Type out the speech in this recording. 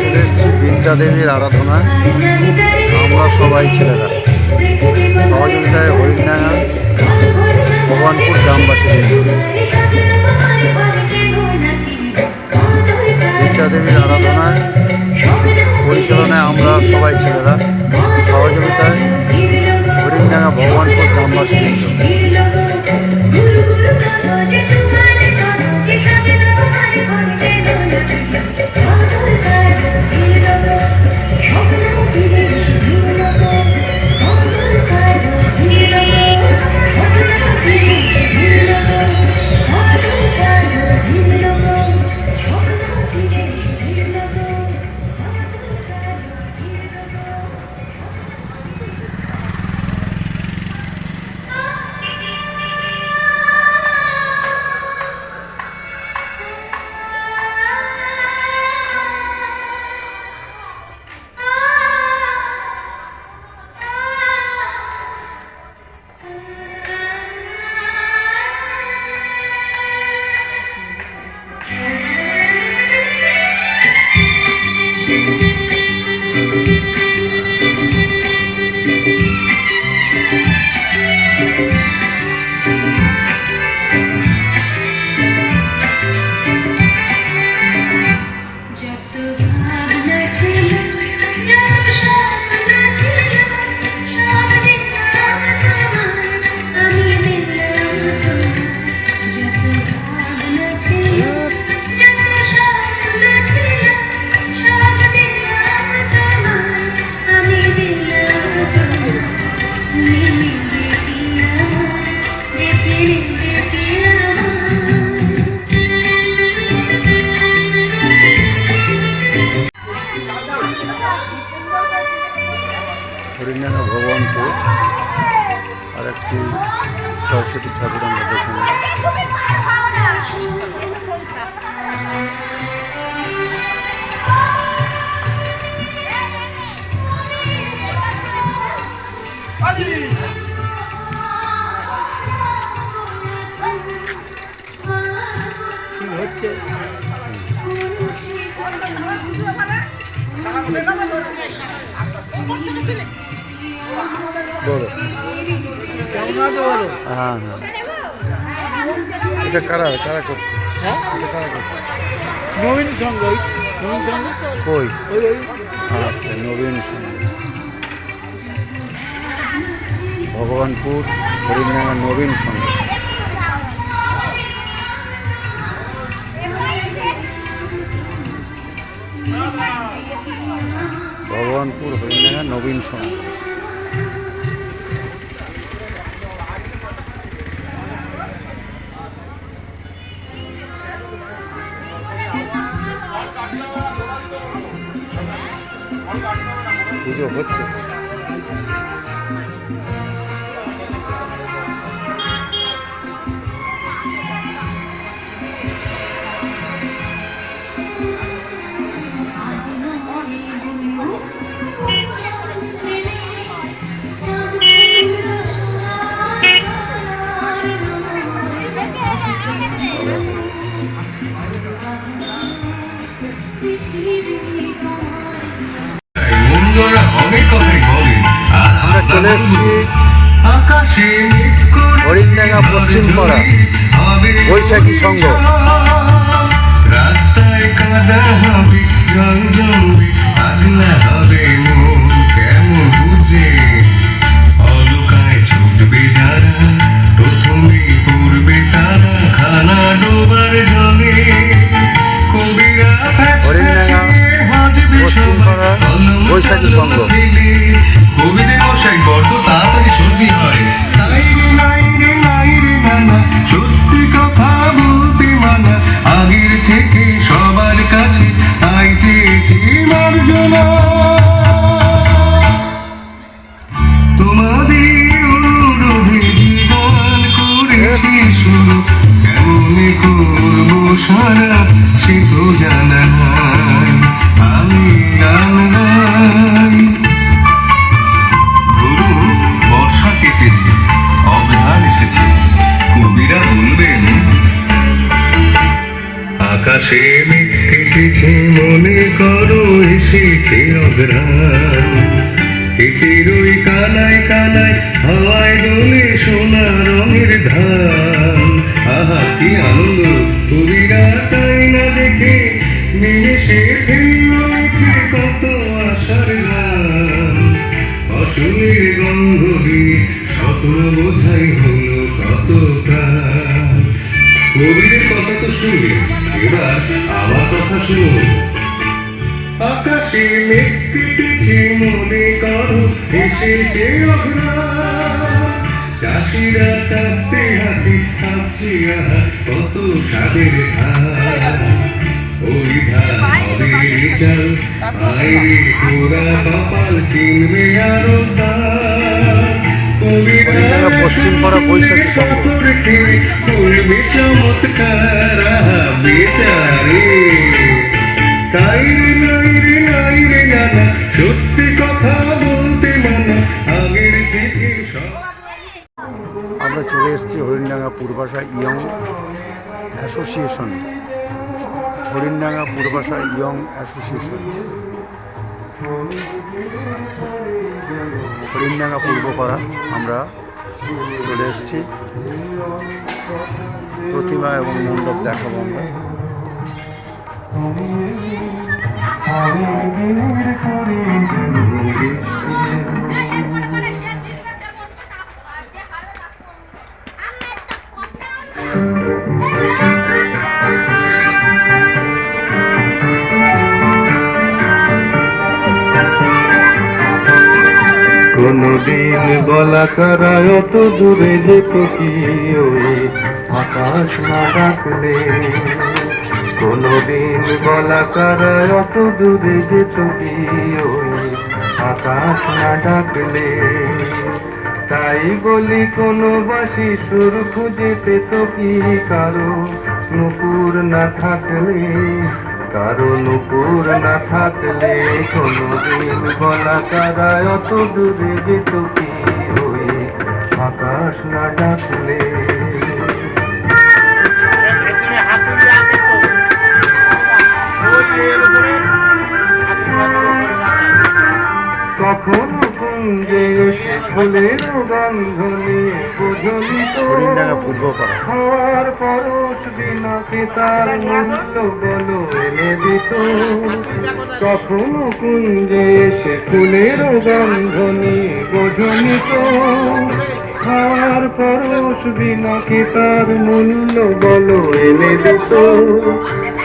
চলে এসেছি বিদ্যা দেবীর আরাধনা আমরা সবাই ছেলেরা। সহযোগিতায় হরিণডাঙ্গা ভগবানপুর গ্রামবাসী সরস্বতী ঠাকুর আমরা দেখে নেব। বলো। হ্যাঁ হ্যাঁ। এটা কারা কারা করছে? হ্যাঁ? এটা কারা করছে? নবীন সঙ্গ নবীন সঙ্গ? কই? ওই ওই। আচ্ছা নবীন ভগবানপুর হরিণডাঙ্গা নবীন সঙ্গ। ভগবানপুর হরিণডাঙ্গা নবীন সঙ্গ। 그죠, 그렇지. আমরা চলে এসেছি হরিণডাঙ্গা পশ্চিম পাড়া হবে বৈশাখী সংঘ। রাস্তায় কাদা হবে জল জমবে আগলা হবে মন সারা সে তো জানা আমি বর্ষা কেটেছে, অবধান এসেছে। কবিরা বলবেন, আকাশে মেঘ এসেছে মনে করো এসেছে অগ্রাম এটির ওই কানায় কানায় হাওয়ায় দোলে সোনা তাই না দেখে নিমেষে এসে কত আশার অচলের গন্ধ দিয়ে স্বপ্ন বোঝাই হলো কত কবিদের কথা তো শুনলে, এবার আমার কথা শুনুন আকাশে মেঘ কেটেছে, মনে করো এসেছে অঘ্রাণ। চাষিরা কাস্তে হাতি আহা কত স্বাদের ধান ওই ধান হবে চাল আইরে তোরা কপাল কিনবে আরও হরিণাঙ্গা পশ্চিমপাড়া বৈশাখী সংঘ। চমৎকার। বেচারে এসেছি Harindanga Purbasha young association Harindanga Purbasha young association Harindanga Purbapara আমরা চলে এসেছি প্রতিমা এবং মণ্ডপ দেখাবো আমরা কোনদিন বলা করা অত দূরে যেত কি ওই আকাশ না ডাকলে? কোনদিন বলা করা অত দূরে যেত কি ওই আকাশ না ডাকলে? তাই বলি কোনো বাসি সুর খুঁজে পেত কি কারও? নুপুর না থাকলে কারও নুপুর না থাকলে কোনো দিন বলা তারা অত দূরে যেত কি ওই আকাশ না ডাকলে উপরে উপরে কখনো কুঞ্জে ফুলের গন্ধ নিয়ে বুঝলি তো হরিণডাঙ্গা পূর্বপাড়া। হওয়ার পরশ বিনাকে তার মূল্য বলো, এনে দিত। কখনো কুঞ্জে এসে ফুলের গন্ধ নিয়ে বোঝনি তো। হওয়ার পরশ বিনাকে তার মূল্য বলো, এনে দিত।